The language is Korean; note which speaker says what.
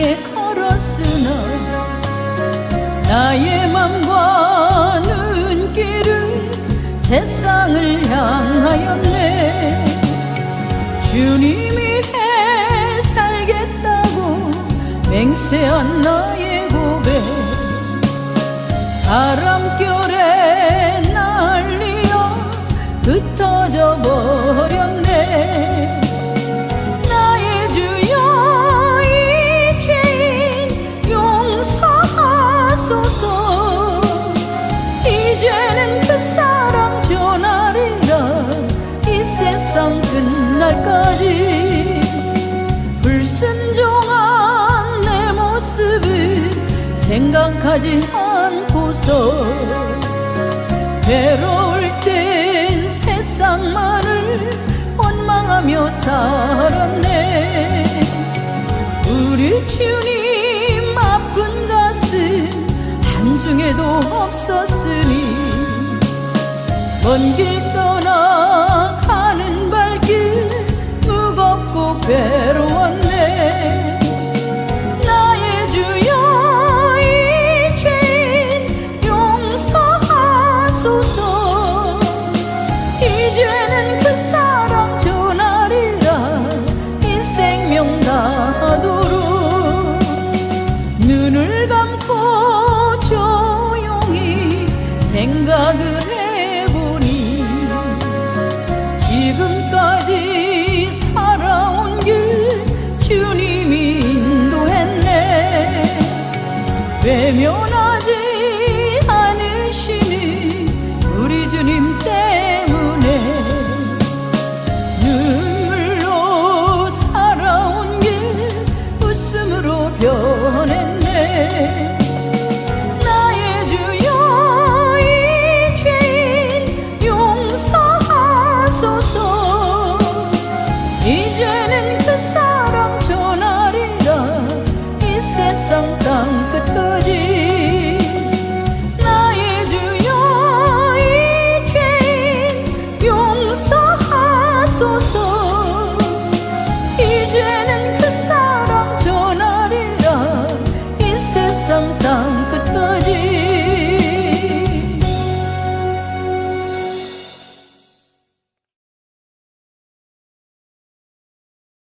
Speaker 1: 위에 걸었으나 나의 맘과 눈길은 세상을 향하였네. 주님이 해 살겠다고 맹세한 나의 고백. 바람결에 날리어 흩어져 버렸네. 생각하지 않고서 괴로울 땐 세상만을 원망하며 살았네. 우리 주님 아픈 가슴 한중에도 없었으니 먼길 생각을 해보니 지금까지 살아온 길 주님이 인도했네. 외면한 诉说